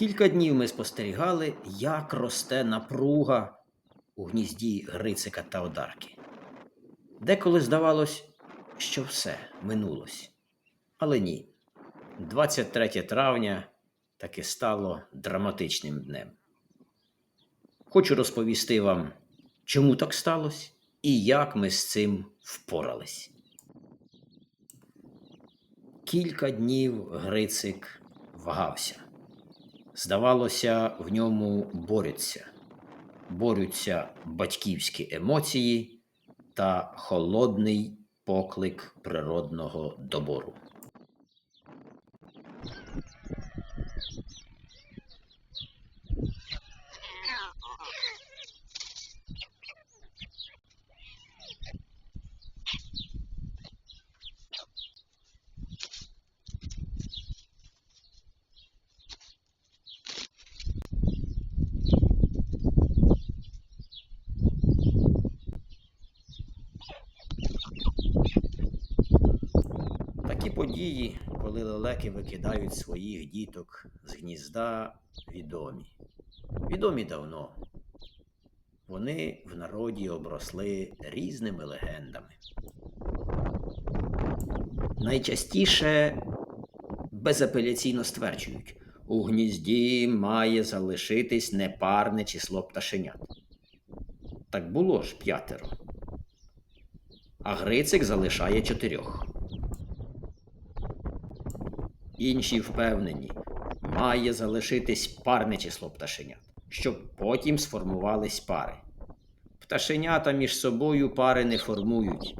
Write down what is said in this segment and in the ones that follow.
Кілька днів ми спостерігали, як росте напруга у гнізді Грицика та Одарки. Деколи здавалось, що все минулось. Але ні. 23 травня таки стало драматичним днем. Хочу розповісти вам, чому так сталося і як ми з цим впорались. Кілька днів Грицик вагався. Здавалося, в ньому борються. Борються батьківські емоції та холодний поклик природного добору. Такі події, коли лелеки викидають своїх діток з гнізда, відомі. Відомі давно. Вони в народі обросли різними легендами. Найчастіше безапеляційно стверджують, у гнізді має залишитись непарне число пташенят. Так було ж п'ятеро. А Грицик залишає чотирьох. Інші впевнені, має залишитись парне число пташенят, щоб потім сформувались пари. Пташенята між собою пари не формують.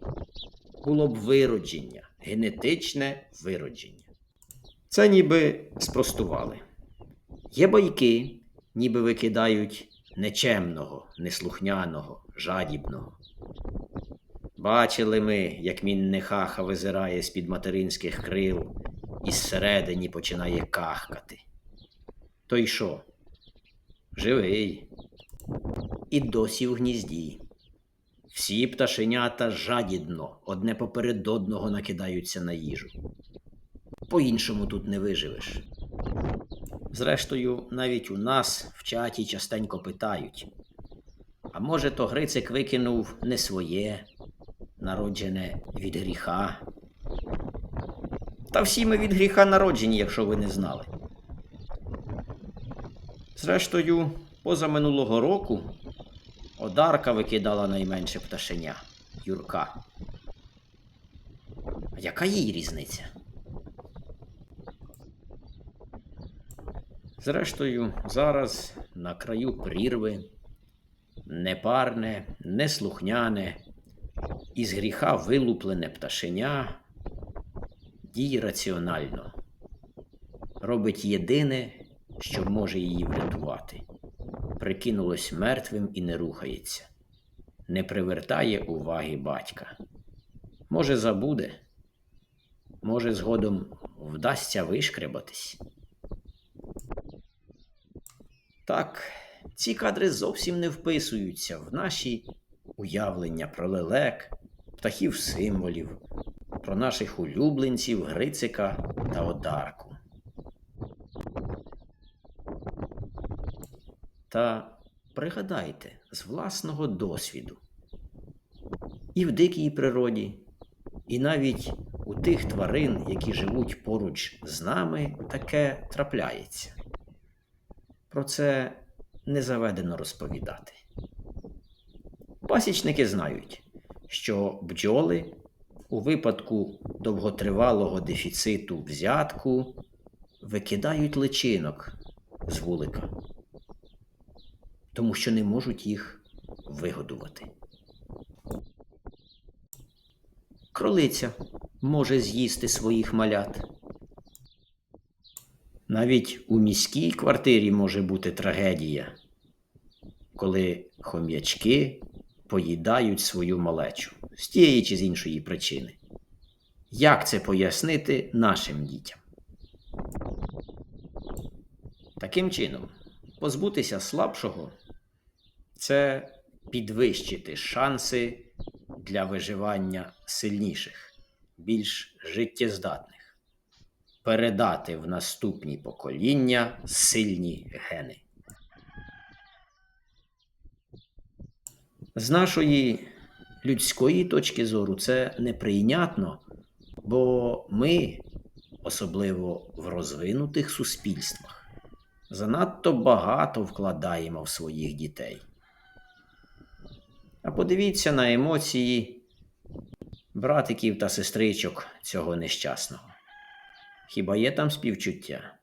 Було б виродження, генетичне виродження. Це ніби спростували. Є байки, ніби викидають нечемного, неслухняного, жадібного. Бачили ми, як міннехаха визирає з-під материнських крил і зсередині починає кахкати. То й що? Живий. І досі в гнізді. Всі пташенята жадібно одне поперед одного накидаються на їжу. По-іншому тут не виживеш. Зрештою, навіть у нас в чаті частенько питають: а може, то Грицик викинув не своє, народжене від гріха? Та всі ми від гріха народжені, якщо ви не знали. Зрештою, поза минулого року Одарка викидала найменше пташеня Юрка. А яка їй різниця? Зрештою, зараз на краю прірви непарне, неслухняне, із гріха вилуплене пташеня діє раціонально, робить єдине, що може її врятувати. Прикинулось мертвим і не рухається, не привертає уваги батька. Може, забуде, може, згодом вдасться вишкребатись. Так, ці кадри зовсім не вписуються в наші уявлення про лелек, птахів символів, про наших улюбленців Грицика та Одарку. Та пригадайте з власного досвіду і в дикій природі, і навіть у тих тварин, які живуть поруч з нами, таке трапляється. Про це не заведено розповідати. Пасічники знають, що бджоли у випадку довготривалого дефіциту взятку викидають личинок з вулика, тому що не можуть їх вигодувати. Кролиця може з'їсти своїх малят. Навіть у міській квартирі може бути трагедія, коли хом'ячки поїдають свою малечу з тієї чи з іншої причини. Як це пояснити нашим дітям? Таким чином, позбутися слабшого це підвищити шанси для виживання сильніших, більш життєздатних. передати в наступні покоління сильні гени. З нашої людської точки зору це неприйнятно, бо ми, особливо в розвинутих суспільствах, занадто багато вкладаємо в своїх дітей. А подивіться на емоції братиків та сестричок цього нещасного. Хіба є там співчуття?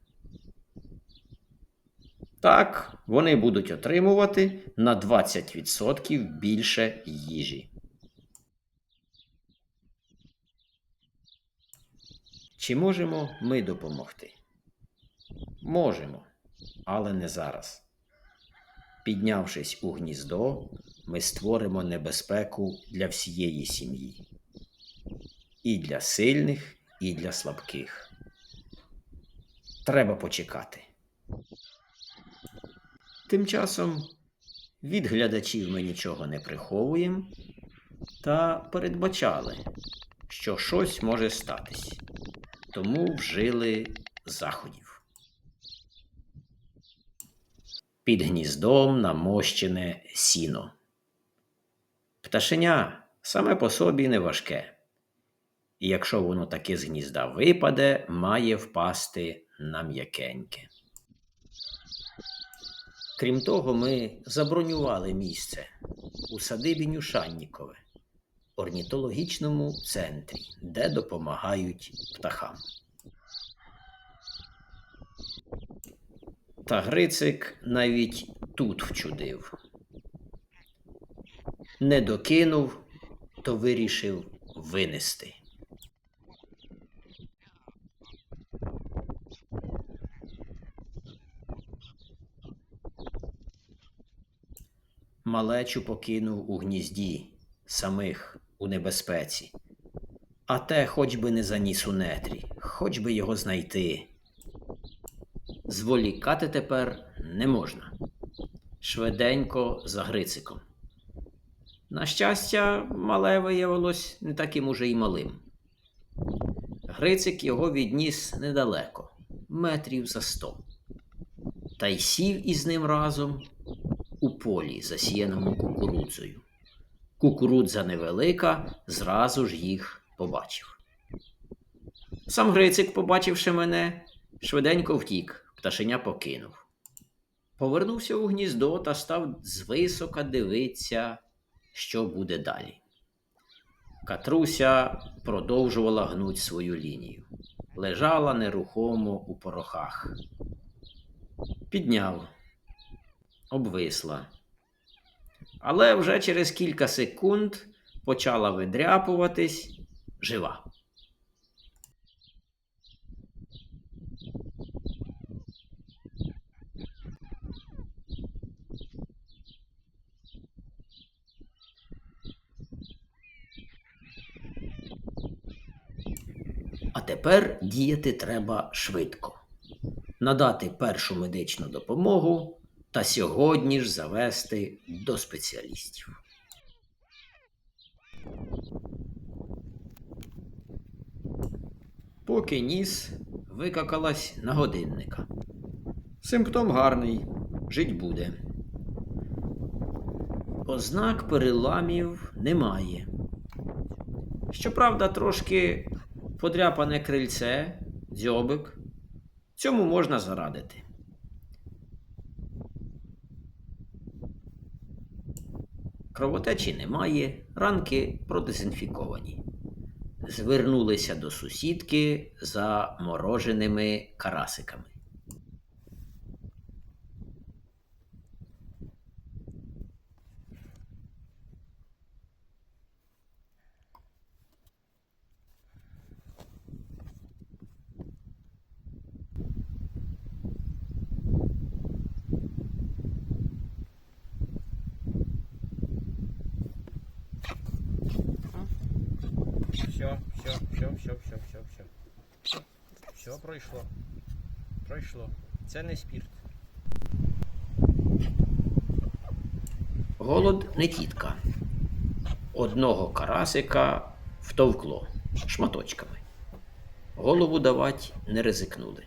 Так, вони будуть отримувати на 20% більше їжі. Чи можемо ми допомогти? Можемо, але не зараз. Піднявшись у гніздо, ми створимо небезпеку для всієї сім'ї. І для сильних, і для слабких. Треба почекати. Тим часом від глядачів ми нічого не приховуємо та передбачали, що щось може статись, тому вжили заходів. Під гніздом намощене сіно. Пташеня саме по собі не важке, і якщо воно таки з гнізда випаде, має впасти на м'якеньке. Крім того, ми забронювали місце у садибі Нюшаннікове, орнітологічному центрі, де допомагають птахам. Та Грицик навіть тут вчудив. Не докинув, то вирішив винести. Малечу покинув у гнізді, самих у небезпеці. А те хоч би не заніс у нетрі, хоч би його знайти. Зволікати тепер не можна. Швиденько за Грициком. На щастя, мале виявилось не таким уже й малим. Грицик його відніс недалеко, метрів за сто. Та й сів із ним разом у полі, засіяному кукурудзою. Кукурудза невелика, зразу ж їх побачив. Сам Грицик, побачивши мене, швиденько втік, пташеня покинув. Повернувся у гніздо та став звисока дивитися, що буде далі. Катруся продовжувала гнуть свою лінію, лежала нерухомо у порохах. Підняв, обвисла. Але вже через кілька секунд почала видряпуватись жива. А тепер діяти треба швидко. Надати першу медичну допомогу та сьогодні ж завести до спеціалістів. Поки ніс викакалась на годинника. Симптом гарний, жить буде. Ознак переламів немає. Щоправда, трошки подряпане крильце, дзьобик. Цьому можна зарадити. Кровотечі немає, ранки продезінфіковані. Звернулися до сусідки за мороженими карасиками. Все, все, все, все, все, все, все. Все пройшло. Пройшло. Це не спірт. Голод не тітка. Одного карасика втовкло шматочками. голову давати не ризикнули.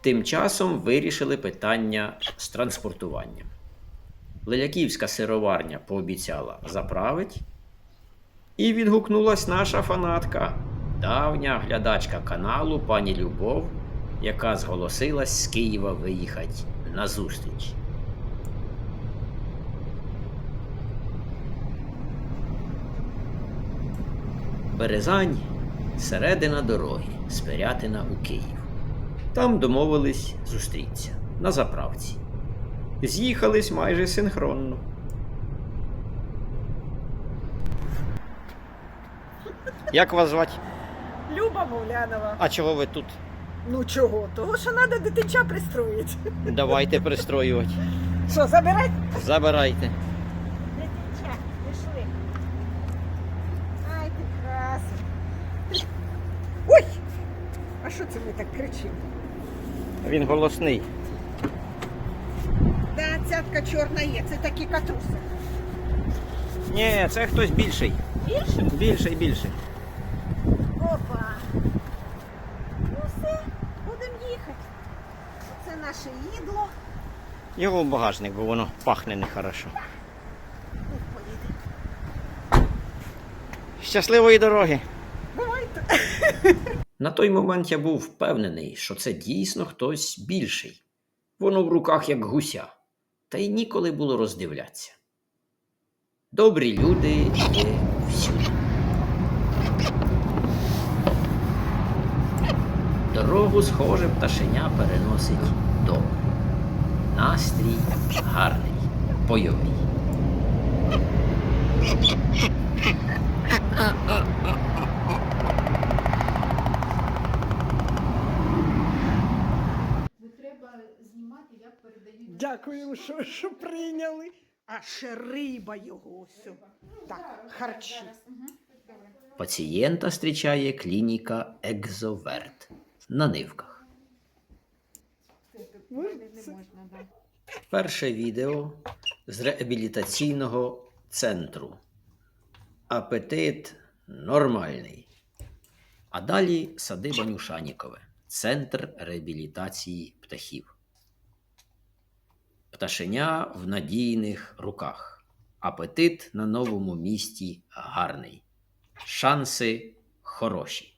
Тим часом вирішили питання з транспортуванням. Леляківська сироварня пообіцяла заправить, і відгукнулась наша фанатка, давня глядачка каналу пані Любов, яка зголосилась з Києва виїхати на зустріч. Березань середина дороги, з Пирятина у Київ. Там домовились зустрітися на заправці. З'їхались майже синхронно. Як вас звати? Люба Мовлянова. А чого ви тут? Ну чого? Того, що треба дитинча пристроїти. Давайте пристроювати. Що, забирати? Забирайте. Дитинча, пішли. Ай, ти красень. Ой! А що це ми так кричимо? Він голосний. Да, цятка чорна є, це такі катруси. Ні, це хтось більший. Більше? Більший, більший. Опа. Ну все, будемо їхати. Це наше їдло. Його в багажник, бо воно пахне нехорошо. Щасливої дороги! Бувайте. На той момент я був впевнений, що це дійсно хтось більший. Воно в руках як гуся, та й ніколи було роздивлятися. Добрі люди є всюди. Дорогу, схоже, пташеня переносить добре. Настрій гарний, бойовий. Не треба знімати, як передають. Дякуємо, що, що прийняли. А ще риба його ось. Так, харчі. Пацієнта зустрічає клініка Екзоверт на нивках. Перше відео з реабілітаційного центру. Апетит нормальний. А далі садиба Нюшанікове. Центр реабілітації птахів. Пташеня в надійних руках. Апетит на новому місті гарний. Шанси хороші.